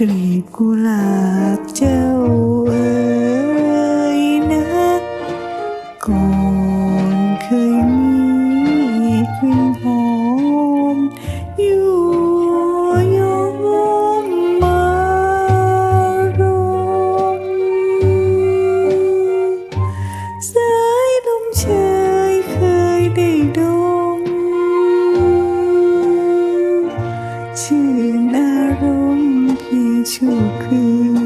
กรีบกุหลาบเจ้าเอ๋ยนะก่อนเคยมีกลิ่ห ชั่วคืน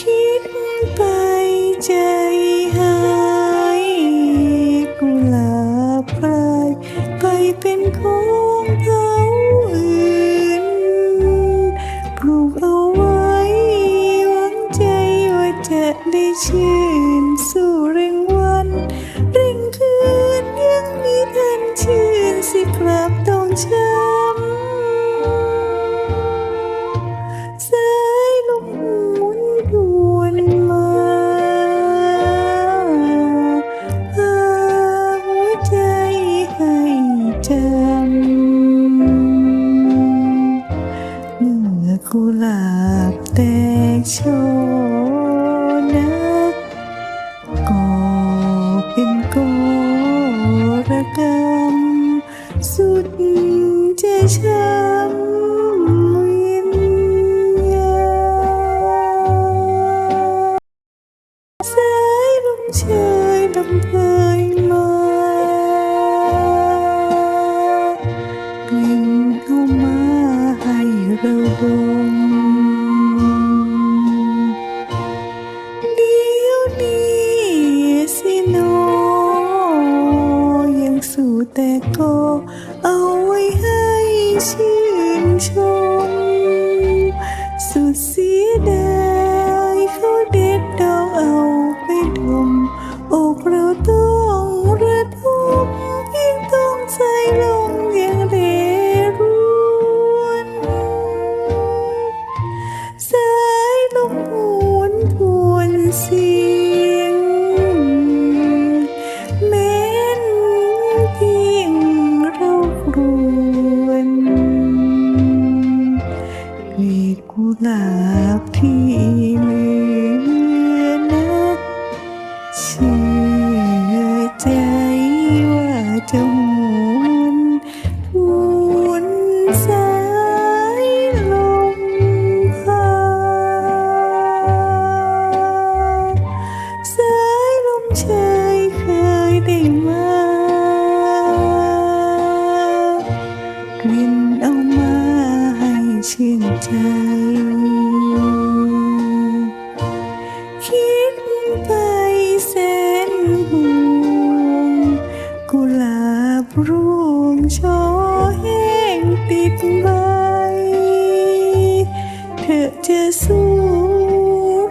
คิดไปใจหายกุหลาบพรายไปเป็นของเขาอื่นปลูกเอาไว้หวังใจว่าจะได้ชื่นสู่เร่งวันเร่งคืนยังมีทันชื่นสิกลับต้องช้ำ อกุหลาบแตกช่อนะก็เป็นกรกรรมสุดจะช้ำ ก็เอาไว้ให้ชื่นชม สุดเสียดาย ได้มากลิ่นเอามาให้ชื่นใจ คิดไปแสนห่วงกุหลาบร่วงช่อแห้งติดใบเธอจะสู้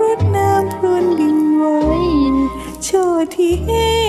รดน้ำพรวนดินไว้ช่อที่แห้